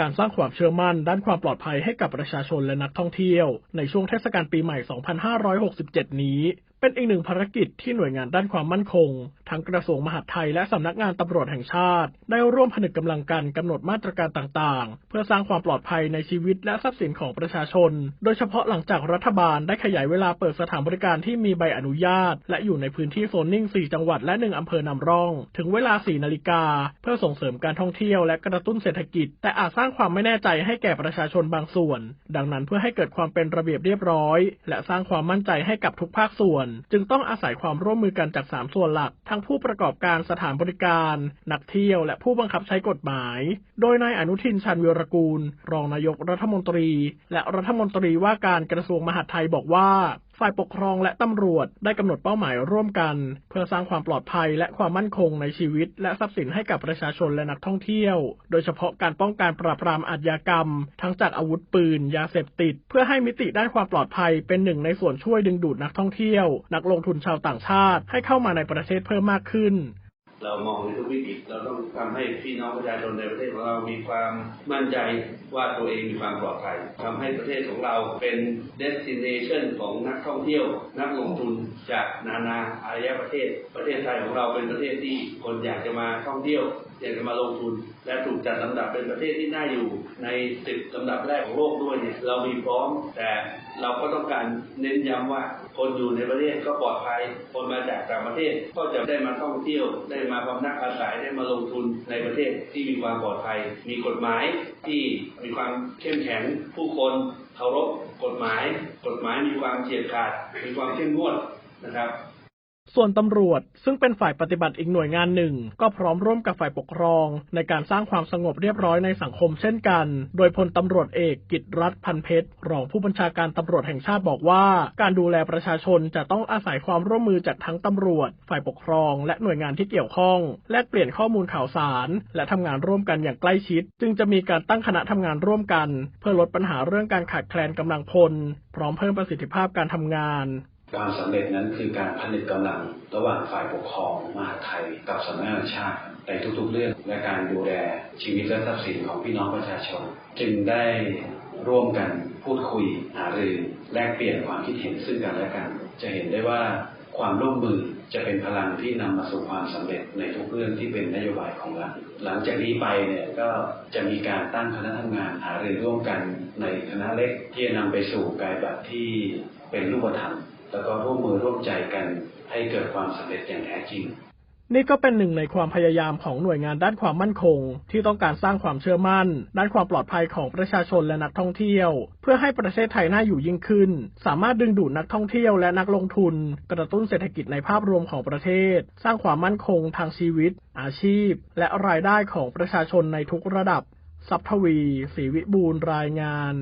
การสร้างความเชื่อมั่นด้านความปลอดภัยให้กับประชาชนและนักท่องเที่ยว ในช่วงเทศกาลปีใหม่ 2567 นี้ เป็นอีกหนึ่งภารกิจที่หน่วยงานด้านความมั่นคงทั้งกระทรวงมหาดไทยและสำนักงานตำรวจแห่งชาติ ได้ร่วมผนึกกำลังกันกำหนดมาตรการต่างๆ เพื่อสร้างความปลอดภัยในชีวิตและทรัพย์สินของประชาชน โดยเฉพาะหลังจากรัฐบาลได้ขยายเวลาเปิดสถานบริการที่มีใบอนุญาต และอยู่ในพื้นที่โซนนิ่ง 4 จังหวัดและ 1 อำเภอนำร่อง ถึงเวลา 4 นาฬิกา เพื่อส่งเสริมการท่องเที่ยวและกระตุ้นเศรษฐกิจ แต่อาจสร้างความไม่แน่ใจให้แก่ประชาชนบางส่วน ดังนั้นเพื่อให้เกิดความเป็นระเบียบเรียบร้อย และสร้างความมั่นใจให้กับทุกภาคส่วน จึงต้องอาศัยความร่วมมือกันจาก 3 ส่วนหลักทั้งผู้ประกอบการสถานบริการ นักเที่ยวและผู้บังคับใช้กฎหมาย โดยนายอนุทินชาญวิรกูล รองนายกรัฐมนตรี และรัฐมนตรีว่าการกระทรวงมหาดไทยบอกว่า ฝ่ายปกครองและตำรวจได้กำหนดเป้าหมายร่วมกัน เพื่อสร้างความปลอดภัยและความมั่นคงในชีวิต และทรัพย์สินให้กับประชาชนและนักท่องเที่ยว โดยเฉพาะการป้องกันปราบปรามอาชญากรรม ทั้งจากอาวุธปืน ยาเสพติด เพื่อให้มิติด้านความปลอดภัยเป็นหนึ่งในส่วนช่วยดึงดูดนักท่องเที่ยว นักลงทุนชาวต่างชาติ ให้เข้ามาในประเทศเพิ่มมากขึ้น เรามองในทุกวิถีเราต้องทำให้พี่น้องประชาชนในประเทศของเรามีความมั่นใจว่าตัวเองมีความปลอดภัยทำให้ประเทศของเราเป็น destination ของนักท่องเที่ยว นักลงทุนจากนานาอารยประเทศ ประเทศไทยของเราเป็นประเทศที่คนอยากจะมาท่องเที่ยวอยากจะมาลงทุน และถูกจัดลำดับเป็นประเทศที่น่าอยู่ในสิบลำดับแรกของโลกด้วยเนี่ยเรามีพร้อม แต่เราก็ต้องการเน้นย้ำว่าคนอยู่ในประเทศก็ปลอดภัยคนมาจากต่างประเทศก็จะได้มาท่องเที่ยวได้มาพำนักอาศัยได้มาลงทุนในประเทศที่มีความปลอดภัย มีกฎหมายที่มีความเข้มแข็งผู้คนเคารพกฎหมาย กฎหมายมีความเฉียบขาด มีความเข้มงวดนะครับ ส่วนตำรวจซึ่งเป็นฝ่ายปฏิบัติอีกหน่วยงานหนึ่ง ก็พร้อมร่วมกับฝ่ายปกครอง ในการสร้างความสงบเรียบร้อยในสังคมเช่นกัน โดยพลตำรวจเอกกิตรัฐพันเพชรรองผู้บัญชาการตำรวจแห่งชาติบอกว่า การดูแลประชาชนจะต้องอาศัยความร่วมมือจากทั้งตำรวจ ฝ่ายปกครอง และหน่วยงานที่เกี่ยวข้อง แลกเปลี่ยนข้อมูลข่าวสาร และทำงานร่วมกันอย่างใกล้ชิด จึงจะมีการตั้งคณะทำงานร่วมกัน เพื่อลดปัญหาเรื่องการขาดแคลนกำลังพล พร้อมเพิ่มประสิทธิภาพการทำงาน ความสำเร็จนั้นคือการผนึกกำลังระหว่างฝ่ายปกครองมหาไทย กับสำนักงานชาติในทุกๆเรื่องและการดูแลชีวิตและทรัพย์สินของพี่น้องประชาชน จึงได้ร่วมกันพูดคุยหารือแลกเปลี่ยนความคิดเห็นซึ่งกันและกัน จะเห็นได้ว่าความร่วมมือจะเป็นพลังที่นำมาสู่ความสำเร็จในทุกเรื่องที่เป็นนโยบายของรัฐหลังจากนี้ไปเนี่ยก็จะมีการตั้งคณะทำงานหารือร่วมกันในคณะเล็กที่จะนำไปสู่การปฏิบัติที่เป็นรูปธรรม แล้วก็ร่วมมือร่วมใจกันให้เกิดความสำเร็จอย่างแท้จริง นี่ก็เป็นหนึ่งในความพยายามของหน่วยงานด้านความมั่นคง ที่ต้องการสร้างความเชื่อมั่น ด้านความปลอดภัยของประชาชนและนักท่องเที่ยว เพื่อให้ประเทศไทยน่าอยู่ยิ่งขึ้น สามารถดึงดูดนักท่องเที่ยวและนักลงทุน กระตุ้นเศรษฐกิจในภาพรวมของประเทศ สร้างความมั่นคงทางชีวิต อาชีพ และรายได้ของประชาชนในทุกระดับ สัพทวีศรีวิบูลรายงาน